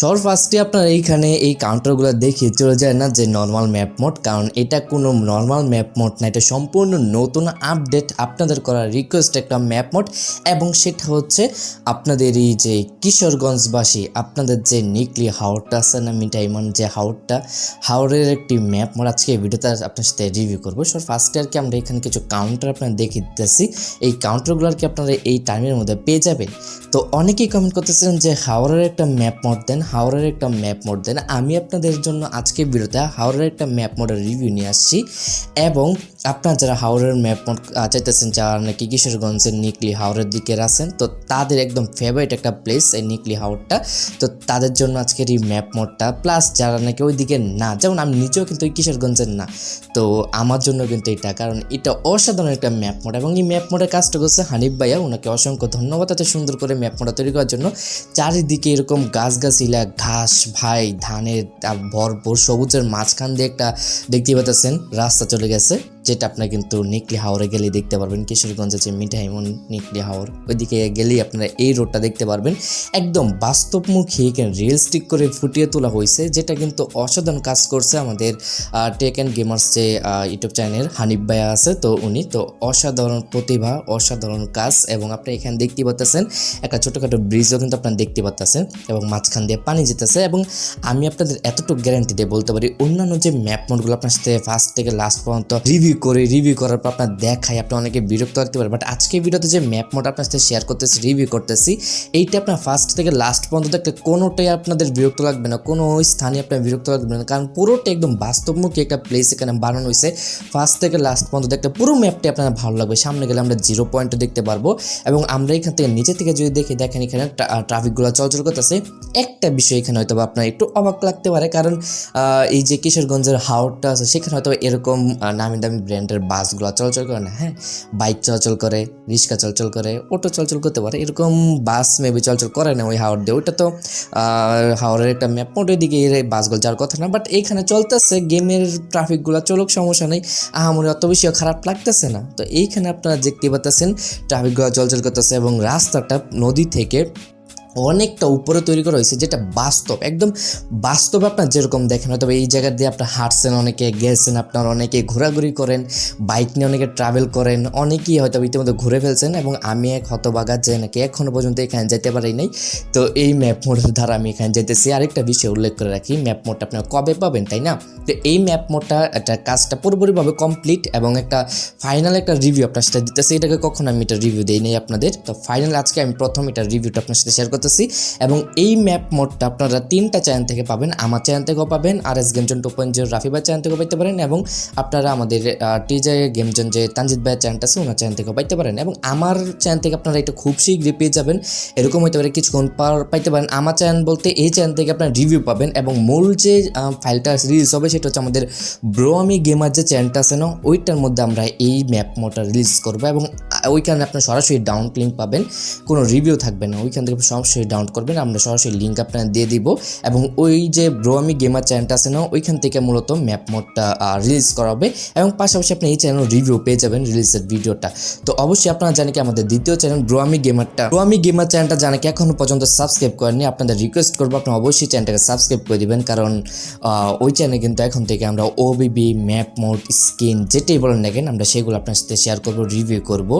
সর ফার্স্টে আপনার এইখানে এই কাউন্টারগুলো দেখে চলে যায় না যে নর্মাল ম্যাপ মোড কারণ এটা কোনো নর্মাল ম্যাপ মোড না, এটা সম্পূর্ণ নতুন আপডেট আপনাদের করা রিকোয়েস্ট একটা ম্যাপ মোড এবং সেটা হচ্ছে আপনাদের এই যে কিশোরগঞ্জবাসী, আপনাদের যে নিকলি হাওড়টা আছে না মিটাইমন যে হাওড়টা হাওড়ের একটি ম্যাপ মোড আজকে এই ভিডিওতে আপনার সাথে রিভিউ করব। সর ফার্স্টে আর কি আমরা এখানে কিছু কাউন্টার আপনার দেখে দিতেছি এই কাউন্টারগুলো আর কি আপনারা এই টাইমের মধ্যে পেয়ে যাবেন। তো অনেকেই কমেন্ট করতেছিলেন যে হাওড়ার একটা ম্যাপ মোড দেন হাওড়ার একটা ম্যাপ মোড দেন আমি আপনাদের জন্য আজকে ভিডিওতে হাওড়ার একটা ম্যাপ মোডের রিভিউ নিয়ে আসছি। এবং আপনারা যারা হাওড়ার ম্যাপ মোড চাইতেছেন যারা নাকি কিশোরগঞ্জের নিকলি হাওড়ের দিকে আছেন, তো তাদের একদম ফেভারিট একটা প্লেস এই নিকলি হাওড়টা। তো তাদের জন্য আজকের এই ম্যাপ মোডটা প্লাস যারা নাকি ওই দিকে না, যেমন আমি নিজেও কিন্তু ওই কিশোরগঞ্জের না, তো আমার জন্য কিন্তু এটা, কারণ এটা অসাধারণ একটা ম্যাপ মোড এবং এই ম্যাপ মোডের কাজটা করছে হানিফ ভাইয়া। ওনাকে অসংখ্য ধন্যবাদ এত সুন্দর করে ম্যাপ মোডটা তৈরি করার জন্য। চারিদিকে এরকম গাছগাছিলা ঘাস ভাই ধানের ভরপুর সবুজের মাঝখান দিয়ে একটা দেখতে পাচ্ছেন রাস্তা চলে গেছে। যেটা আপনারা কিন্তু নিকলি হাওড়ে গেলে দেখতে পারবেন। কিশোরগঞ্জের যে মিঠাইমন নিকলি হাওড় ওইদিকে গেলেই আপনারা এই রোডটা দেখতে পারবেন। একদম বাস্তবমুখী এখানে রিয়েলস্টিক করে ফুটিয়ে তোলা হয়েছে, যেটা কিন্তু অসাধারণ কাজ করছে আমাদের টেক অ্যান্ড গেমার্স যে ইউটিউব চ্যানেল হানিফ ভাইয়া আছে, তো উনি, তো অসাধারণ প্রতিভা, অসাধারণ কাজ এবং আপনি এখানে দেখতে পাচ্ছেন একটা ছোটোখাটো ব্রিজও কিন্তু আপনারা দেখতে পাচ্ছেন এবং মাঝখান দিয়ে পানি যেতেছে এবং আমি আপনাদের এতটুকু গ্যারান্টি দিয়ে বলতে পারি, অন্যান্য যে ম্যাপ মোডগুলো আপনার সাথে ফার্স্ট থেকে লাস্ট পর্যন্ত রিভিউ করে রিভিউ করার পর আপনার দেখায়, আপনি অনেকে বিরক্ত রাখতে পারেন বাট আজকে ভিডিওতে যে ম্যাপ মোড আপনার সাথে শেয়ার করতেছি রিভিউ করতেছি, এইটা আপনার ফার্স্ট থেকে লাস্ট পর্যন্ত দেখলে কোনোটাই আপনাদের বিরক্ত লাগবে না, কোনো স্থানে আপনার বিরক্ত লাগবে না, কারণ পুরোটা একদম বাস্তবমুখী একটা প্লেস এখানে বানানো হয়েছে। ফার্স্ট থেকে লাস্ট পর্যন্ত দেখতে পুরো ম্যাপটি আপনার ভালো লাগবে, সামনে গেলে আমরা জিরো পয়েন্ট দেখতে পারব, এবং আমরা এখান থেকে নিচে থেকে যদি দেখি, দেখেন এখানে ট্রাফিকগুলো চলাচল করতেছে, একটা বিষয় এখানে হয়তো আপনার একটু অবাক লাগতে পারে, কারণ এই যে কিশোরগঞ্জের হাওড়টা আছে, সেখানে হয়তো এরকম নামি দামি ব্র্যান্ডের বাসগুলো চলাচল করে না হ্যাঁ? বাইক চলাচল করে, রিক্সা চলাচল করে, অটো চলাচল করতে পারে, এরকম বাস মেবি চলাচল করে না ওই হাওড় দিয়ে। ওইটা তো হাওড়ের একটা ম্যাপ মোটের দিকে এই বাসগুলো যাওয়ার কথা না বাট এখানে চলতেছে, গেমের ট্রাফিকগুলো চলুক, সমস্যা নেই। আহামরি অত বেশি খারাপ লাগতেছে না। তো এইখানে আপনারা দেখতে পাচ্ছেন ট্রাফিকগুলো চলাচল করতেছে এবং রাস্তাটা নদী থেকে অনেকটা উপরে তৈরি করা হয়েছে, যেটা বাস্তব। একদম বাস্তবে আপনার যেরকম দেখেন হয়তো এই জায়গা দিয়ে আপনার হাঁটছেন, অনেকে গেছেন, আপনার অনেকে ঘোরাঘুরি করেন, বাইক নিয়ে অনেকে ট্রাভেল করেন, অনেকেই হয়তো ইতিমধ্যে ঘুরে ফেলছেন এবং আমি এক হতবাগা যে নাকি এখনও পর্যন্ত এখানে যেতে পারি নাই। তো এই ম্যাপ মোডের দ্বারা আমি এখানে যেতেছি আরেকটা বিষয় উল্লেখ করে রাখি ম্যাপ মোডটা আপনারা কবে পাবেন, তাই না? তো এই ম্যাপ মোডটা একটা কাজটা পুরোপুরিভাবে কমপ্লিট এবং একটা ফাইনাল একটা রিভিউ আপনার সাথে দিতেছি। এটাকে কখনো আমি এটা রিভিউ দিই নাই আপনাদের। তো ফাইনাল আজকে আমি প্রথম এটা রিভিউটা আপনার সাথে শেয়ার করতেছি এবং এই ম্যাপ মোডটা আপনারা তিনটা চ্যানেল থেকে পাবেন। আমার চ্যানেল থেকেও পাবেন আর S gamezone two point zero Rafi ভাই চ্যানেল থেকেও পাইতে পারেন এবং আপনারা আমাদের টিজে গেমজন যে তানজিৎ ভাইয়ের চ্যানেলটা আছে, ওনার চ্যানেল থেকেও পাইতে পারেন এবং আমার চ্যানেল থেকে আপনারা এটা খুব শীঘ্রই পেয়ে যাবেন। এরকম হতে পারে কিছুক্ষণ পার পাইতে পারেন। আমার চ্যানেল বলতে এই চ্যানেল থেকে আপনারা রিভিউ পাবেন এবং মূল যে ফাইলটা রিলিজ হবে সেটা হচ্ছে আমাদের ব্রো আমি গেমার যে চ্যানেলটা আছে না, ওইটার মধ্যে আমরা এই ম্যাপ মোডটা রিলিজ করব এবং ওইখানে আপনার সরাসরি ডাউন লিঙ্ক পাবেন, কোনো রিভিউ থাকবে না। ওইখান থেকে আপনি সরাসরি ডাউন করবেন। আমরা সরাসরি লিঙ্ক আপনার দিয়ে দিব। এবং ওই যে ব্রো আমি গেমার চ্যানেলটা আছে না, ওইখান থেকে মূলত ম্যাপ মোডটা রিলিজ করা হবে। এবং পাশাপাশি আপনি এই চ্যানেল রিভিউ পেয়ে যাবেন রিলিজের ভিডিওটা তো অবশ্যই আপনারা জানেন কি আমাদের দ্বিতীয় চ্যানেল ব্রো আমি গেমারটা ব্রো আমি গেমার চ্যানেলটা জানে কি এখনও পর্যন্ত সাবস্ক্রাইব করেননি। আপনাদের রিকোয়েস্ট করব, আপনি অবশ্যই চ্যানেলটাকে সাবস্ক্রাইব করে দেবেন। কারণ ওই চ্যানেলে কিন্তু এখন থেকে আমরা ওবিবি ম্যাপ মোড স্কিন যেটাই বলেন না কেন, আমরা সেগুলো আপনার সাথে শেয়ার করব রিভিউ করব।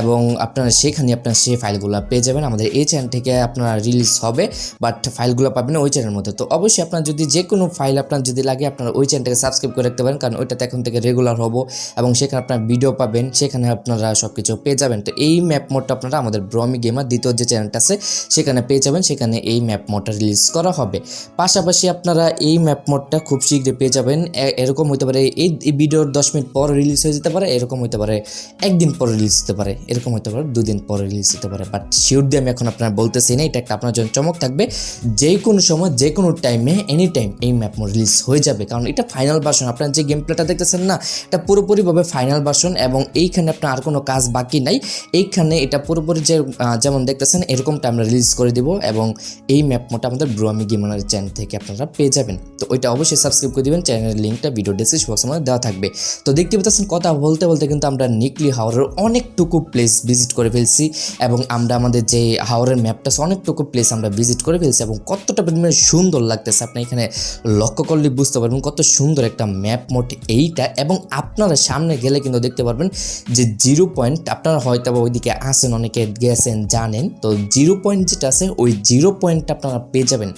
এবং আপনারা সেখানে আপনার সেই ফাইলগুলো পেয়ে যাবেন। আমাদের এই চ্যানেল থেকে আপনারা রিলিজ হবে বাট ফাইলগুলো পাবেন ওই চ্যানেলের মধ্যে। তো অবশ্যই আপনার যদি যে কোনো ফাইল আপনার যদি লাগে, আপনারা ওই চ্যানেলটাকে সাবস্ক্রাইব করে রাখতে পারেন, কারণ ওইটাতে এখন থেকে রেগুলার হব এবং সেখানে আপনার ভিডিও পাবেন, সেখানে আপনারা সব কিছু পেয়ে যাবেন। তো এই ম্যাপ মোডটা আপনারা আমাদের ব্রমি গেমার দ্বিতীয় যে চ্যানেলটা আছে, সেখানে পেয়ে যাবেন, সেখানে এই ম্যাপ মোডটা রিলিজ করা হবে। পাশাপাশি আপনারা এই ম্যাপ মোডটা খুব শীঘ্রই পেয়ে যাবেন এরকম হতে পারে, এই ভিডিওর দশ মিনিট পর রিলিজ হয়ে যেতে পারে, এরকম হতে পারে, একদিন পর রিলিজ হতে পারে, এরকম হতে পারে, দুদিন পর রিলিজ হতে পারে বাট শিওর দিয়ে আমি এখন আপনার বলতেছি এটা একটা আপনার জন্য চমক থাকবে। যে কোনো সময় যে কোনো টাইমে এনি টাইম এই ম্যাপ রিলিজ হয়ে যাবে। কারণ এটা ফাইনাল ভার্সন আপনার যে গেম প্লেটা দেখতেছেন না, এটা পুরোপুরিভাবে ফাইনাল ভার্সন এবং এইখানে আপনার আর কোনো কাজ বাকি নাই। এইখানে এটা পুরোপুরি যে যেমন দেখতেছেন এরকমটা আমরা রিলিজ করে দিব এবং এই ম্যাপ মোডটা আমাদের ব্রোয়ামি গেমার চ্যানেল থেকে আপনারা পেয়ে যাবেন। তো ওইটা অবশ্যই সাবস্ক্রাইব করে দিবেন। চ্যানেলের লিঙ্কটা ভিডিও ডিসক্রিপশন বক্সের মধ্যে দেওয়া থাকবে। তো দেখতে পেতেছেন কথা বলতে বলতে কিন্তু আমরা নিকলি হাওরের অনেকটুকু প্লেস ভিজিট করে ফেলছি এবং আমরা আমাদের যে হাওরের ম্যাপটা অনেকটুকু প্লেস আমরা ভিজিট করে ফেলছি এবং কতটা পরিমাণে সুন্দর লাগতেছে। আপনি এখানে লক্ষ্য করলে বুঝতে পারবেন কত সুন্দর একটা ম্যাপ মোট এইটা এবং আপনারা সামনে গেলে কিন্তু দেখতে পারবেন যে জিরো পয়েন্ট আপনারা হয়তো বা ওইদিকে আসেন অনেকে গেছেন, জানেন। তো জিরো পয়েন্ট যেটা আছে, ওই জিরো পয়েন্টটা আপনারা পেয়ে যাবেন।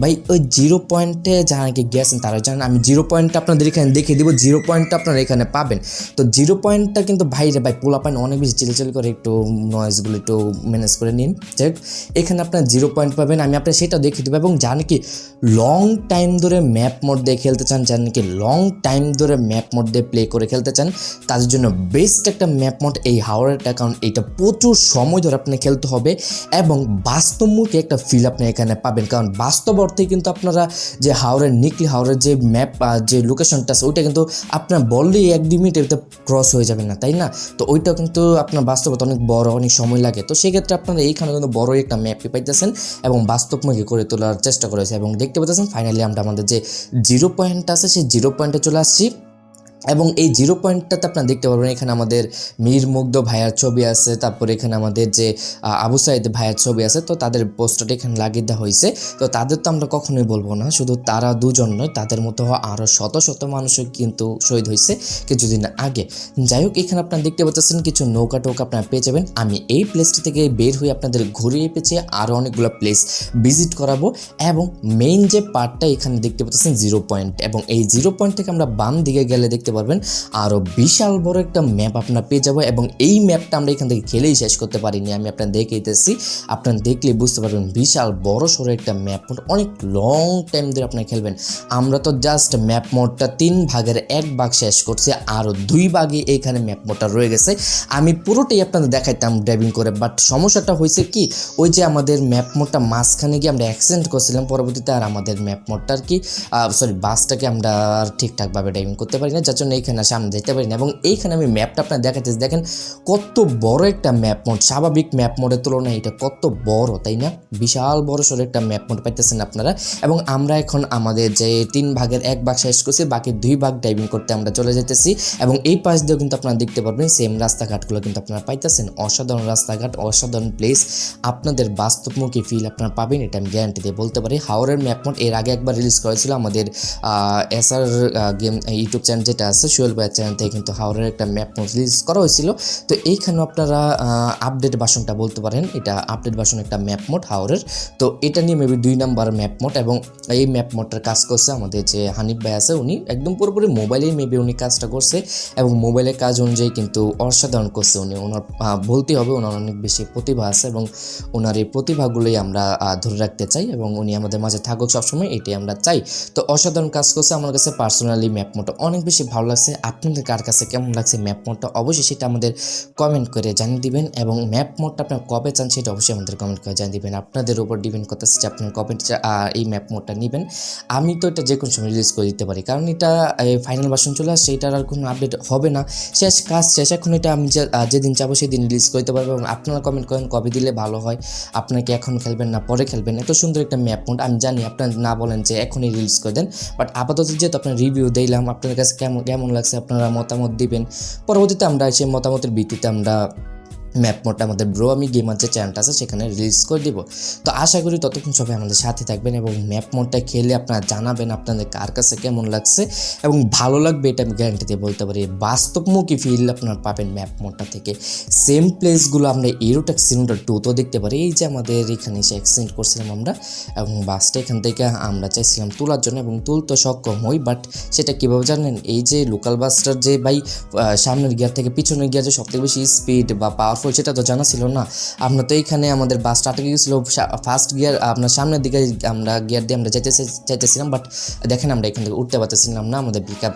ভাই, ওই জিরো পয়েন্টে যারা নাকি গেছেন, তারা জানেন, আমি জিরো পয়েন্টটা আপনাদের এখানে দেখিয়ে দিব জিরো পয়েন্টটা আপনারা এখানে পাবেন। তো জিরো পয়েন্টটা কিন্তু বাইরে ভাই পোলা পয়েন্ট অনেক বেশি চিলচিল করে একটু নয়েজগুলো একটু ম্যানেজ করে নিন। যাই এখানে আপনার জিরো পয়েন্ট পাবেন আমি আপনার সেটা দেখিয়ে দেবো এবং জানি নাকি লং টাইম ধরে ম্যাপ মোড দিয়ে খেলতে চান, যারা নাকি লং টাইম ধরে ম্যাপ মোড দিয়ে প্লে করে খেলতে চান, তাদের জন্য বেস্ট একটা ম্যাপ মোড এই হাওড়ারটা কারণ এটা প্রচুর সময় ধরে আপনি খেলতে হবে এবং বাস্তবমুখী একটা ফিল আপনি এখানে পাবেন। কারণ বাস্তব অর্থে কিন্তু আপনারা যে হাওড়ের নিকলি হাওড়ের যে ম্যাপ যে লোকেশনটা আছে ওইটা কিন্তু আপনার বললেই এক দুই মিনিট ভিতরে ক্রস হয়ে যাবে না, তাই না? তো ওইটা কিন্তু আপনার বাস্তবতা অনেক বড়, অনেক সময় লাগে। তো সেক্ষেত্রে আপনারা এইখানে কিন্তু বড় একটা ম্যাপই পাইতেছেন এবং বাস্তবমুখী করে তোলার চেষ্টা করেছে এবং দেখতে পাচ্ছেন ফাইনালি আমরা আমাদের যে জিরো পয়েন্ট আছে সেই জিরো পয়েন্টে চলে আসছি। এবং এই জিরো পয়েন্টটাতে আপনারা দেখতে পারবেন, এখানে আমাদের মীর মুগ্ধ ভাইয়ার ছবি আছে, তারপর এখানে আমাদের যে আবু সাইদ ভাইয়ার ছবি আছে, তো তাদের পোস্টারটা এখানে লাগিয়ে দেওয়া হয়েছে। তো তাদের তো আমরা কখনোই বলব না, শুধু তারা দুজন নয়, তাদের মতো আরও শত শত মানুষও কিন্তু শহীদ হয়েছে কিছুদিন আগে। যাই হোক, এখানে আপনারা দেখতে পাচ্ছেন কিছু নৌকা টৌকা আপনারা পেয়ে যাবেন। আমি এই প্লেসটা থেকে বের হয়ে আপনাদের ঘুরিয়ে পেয়েছি আরও অনেকগুলো প্লেস ভিজিট করাবো এবং মেইন যে পার্টটা এখানে দেখতে পাচ্ছেন জিরো পয়েন্ট এবং এই জিরো পয়েন্ট থেকে আমরা বাম দিকে গেলে দেখতে পারবেন। আরও বিশাল বড় একটা ম্যাপ আপনারা পেয়ে যাব এবং এই ম্যাপটা আমরা এখান থেকে খেলেই শেষ করতে পারিনি, আমি আপনার দেখে দিতেছি। আপনারা দেখলে বুঝতে পারবেন বিশাল বড় সড়ো একটা ম্যাপ মোড অনেক লং টাইম ধরে আপনারা খেলবেন। আমরা তো জাস্ট ম্যাপ মোডটা তিন ভাগের এক ভাগ শেষ করছি আরও দুই ভাগে এইখানে ম্যাপ মোডটা রয়ে গেছে। আমি পুরোটাই আপনাদের দেখাইতাম ড্রাইভিং করে বাট সমস্যাটা হয়েছে কি, ওই যে আমাদের ম্যাপ মোডটা মাঝখানে গিয়ে আমরা অ্যাক্সিডেন্ট করছিলাম, পরবর্তীতে আর আমাদের ম্যাপ মোডটা আর কি সরি বাসটাকে আমরা ঠিকঠাকভাবে ড্রাইভিং করতে পারি না, যার জন্য এইখানে সামনে যেতে পারি না। এবং এইখানে আমি ম্যাপটা আপনার দেখাতেছি দেখেন কত বড় একটা ম্যাপ মোড স্বাভাবিক ম্যাপ মোডের তুলনায় এটা কত বড়, তাই না? বিশাল বড় সড়ো একটা ম্যাপ মোড পাইতেছেন আপনারা। এবং আমরা এখন আমাদের যে তিন ভাগের এক ভাগ শেষ করছি, বাকি দুই ভাগ ড্রাইভিং করতে আমরা চলে যেতেছি এবং এই পাশ দিয়েও কিন্তু আপনারা দেখতে পারবেন সেম রাস্তাঘাটগুলো কিন্তু আপনারা পাইতেছেন। অসাধারণ রাস্তাঘাট, অসাধারণ প্লেস আপনাদের বাস্তবমুখী ফিল আপনারা পাবেন, এটা আমি গ্যারান্টি দিয়ে বলতে পারি। হাওড়ের ম্যাপ মোড এর আগে একবার রিলিজ করেছিল আমাদের এসআর গেম ইউটিউব চ্যানেল যেটা আছে, সোহেল ভাইয়ের চ্যানেল থেকে কিন্তু হাওড়ের একটা ম্যাপ রিলিজ করা হয়েছিল। তো এইখানে আপনারা আপডেট বাসনটা বলতে পারেন। এটা আপডেট বাসন একটা ম্যাপ মোড হাওড়ের তো এটা নিয়ে মেবি দুই নাম্বার ম্যাপ মোড এবং এই ম্যাপ মোডটার কাজ করছে আমাদের যে হানিফ ভাই আছে, উনি একদম পুরোপুরি মোবাইলেই মেবি উনি কাজটা করছে এবং মোবাইলের কাজ অনুযায়ী কিন্তু অসাধারণ করছে উনি। ওনার বলতে হবে ওনার অনেক বেশি প্রতিভা আছে এবং ওনার এই প্রতিভাগুলোই আমরা ধরে রাখতে চাই এবং উনি আমাদের মাঝে থাকুক সবসময়, এটাই আমরা চাই। তো অসাধারণ কাজ করছে। আমার কাছে পার্সোনালি ম্যাপ মোডটা অনেক বেশি ভালো লাগছে? আপনাদের কার কাছে কেমন লাগছে ম্যাপ মোডটা অবশ্যই সেটা আমাদের কমেন্ট করে জানিয়ে দিবেন এবং ম্যাপ মোডটা আপনার কবে চান সেটা অবশ্যই আমাদের কমেন্ট করে জানিয়ে দিবেন। আপনাদের উপর ডিপেন্ড করতেছে যে চা- আহ, এই ম্যাপ মোডটা নেবেন। আমি তো এটা যে কোনো সময় রিলিজ করে দিতে পারি। কারণ এটা ফাইনাল ভার্সন চলে আসছে এটার আর কোনো আপডেট হবে না। শেষ কাজ শেষ। এখন এটা আমি যেদিন চাবো সেদিন রিলিজ করতে পারব এবং আপনারা কমেন্ট করেন কবে দিলে ভালো হয়। আপনাকে এখন খেলবেন না পরে খেলবেন? এত সুন্দর একটা ম্যাপ মোড আমি জানি আপনারা না বলেন যে এখনই রিলিজ করে দেন। বাট আপাতত যেহেতু আপনার রিভিউ দিলাম আপনাদের কাছে কেমন কেমন লাগছে আপনারা মতামত দিবেন? পরবর্তীতে আমরা সেই মতামতের ভিত্তিতে আমরা ম্যাপ মোডটা আমাদের ব্রো আমি গেমার যে চ্যানেলটা আছে সেখানে রিলিজ করে দিব। তো আশা করি ততক্ষণ সবাই আমাদের সাথে থাকবেন এবং ম্যাপ মোডটা খেলে আপনারা জানাবেন আপনাদের কার কাছে কেমন লাগছে এবং ভালো লাগবে এটা আমি গ্যারান্টি দিয়ে বলতে পারি। বাস্তবমুখী ফিল আপনারা পাবেন ম্যাপ মোডটা থেকে। সেম প্লেসগুলো আমরা এরোটেক সিলিন্ডার টুতেও দেখতে পারি। এই যে আমাদের এখানে এসে অ্যাক্সিডেন্ট করছিলাম আমরা এবং বাসটা এখান থেকে আমরা চাইছিলাম তোলার জন্য এবং তুলতে সক্ষম হই বাট সেটা কীভাবে জানেন এই যে লোকাল বাসটার যে আহ, সামনের গিয়ার থেকে পিছনের গিয়ার যে সবথেকে বেশি স্পিড বা পাওয়ারফুল সেটা তো জানা ছিল না। আমরা তো এইখানে আমাদের বাসটা আটকে গেছিল ফার্স্ট গিয়ার আপনার সামনের দিকে আমরা গিয়ার দিয়ে আমরা যেতে চাইতেছিলাম বাট দেখেন আমরা এখান থেকে উঠতে পারতেছিলাম না, আমাদের পিক আপ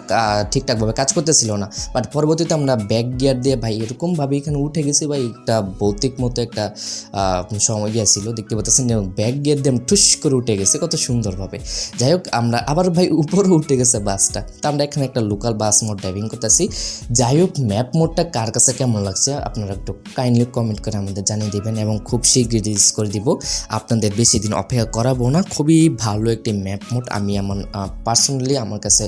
ঠিকঠাকভাবে কাজ করতেছিল না। বাট পরবর্তীতে আমরা ব্যাক গিয়ার দিয়ে, ভাই, এরকমভাবে এখানে উঠে গেছি, ভাই, একটা ভৌতিক মতো একটা সময় গিয়েছিল দেখতে পাচ্ছেন ব্যাক গিয়ার দিয়ে ঠুস করে উঠে গেছে, কত সুন্দরভাবে। যাই হোক, আমরা আবার, ভাই, উপরে উঠে গেছে বাসটা তো আমরা এখানে একটা লোকাল বাস মোড ড্রাইভিং করতেছি। যাই হোক ম্যাপ মোডটা কার কাছে কেমন লাগছে, আপনারা একটু কাইন্ডলি কমেন্ট করে আমাদের জানিয়ে দেবেন এবং খুব শীঘ্রই রিলিজ করে দিব। আপনাদের বেশি দিন অপেক্ষা করাবো না। খুবই ভালো একটি ম্যাপ মোড আমি আমার পার্সোনালি আমার কাছে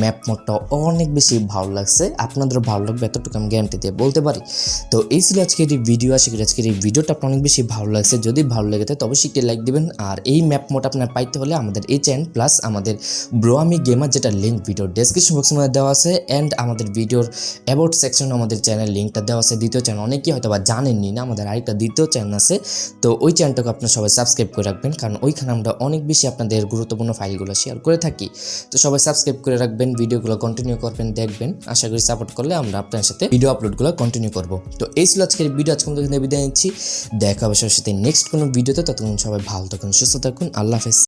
ম্যাপ মোডটা অনেক বেশি ভালো লাগছে। আপনাদেরও ভালো লাগবে, এতটুকু আমি গ্যারান্টি দিয়ে বলতে পারি। তো এই ছিল আজকের এই ভিডিও আশা করি আজকের এই ভিডিওটা আপনার অনেক বেশি ভালো লাগছে। যদি ভালো লেগে থাকে অবশ্যই একটি লাইক দিবেন। আর এই ম্যাপ মোড আপনার পাইতে হলে আমাদের এই চ্যানেল প্লাস আমাদের ব্রোয়ামি গেমার যেটা লিঙ্ক ভিডিওর ডেসক্রিপশন বক্সের মধ্যে দেওয়া আছে। অ্যান্ড আমাদের ভিডিওর অ্যাবাউট সেকশন আমাদের চ্যানেল লিঙ্কটা দেওয়া আছে। দ্বিতীয় চ্যানেল অনেকেই হয়তো বা জানেননি না, আমাদের আরেকটা দ্বিতীয় চ্যানেল আছে। তো ওই চ্যানেলটাকে আপনার সবাই সাবস্ক্রাইব করে রাখবেন, কারণ ওইখানে আমরা অনেক বেশি আপনাদের গুরুত্বপূর্ণ ফাইলগুলো শেয়ার করে থাকি। তো সবাই সাবস্ক্রাইব করে রাখবেন, ভিডিওগুলো কন্টিনিউ করবেন, দেখবেন। আশা করি সাপোর্ট করলে আমরা আপনার সাথে ভিডিও আপলোডগুলো কন্টিনিউ করব। তো এই ছিল আজকের ভিডিও আজকে মধ্যে বিদায় নিচ্ছি। দেখা হবে সবার সাথে নেক্সট কোনো ভিডিওতে ততক্ষণ সবাই ভালো থাকুন, সুস্থ থাকুন, আল্লাহ হাফেজ।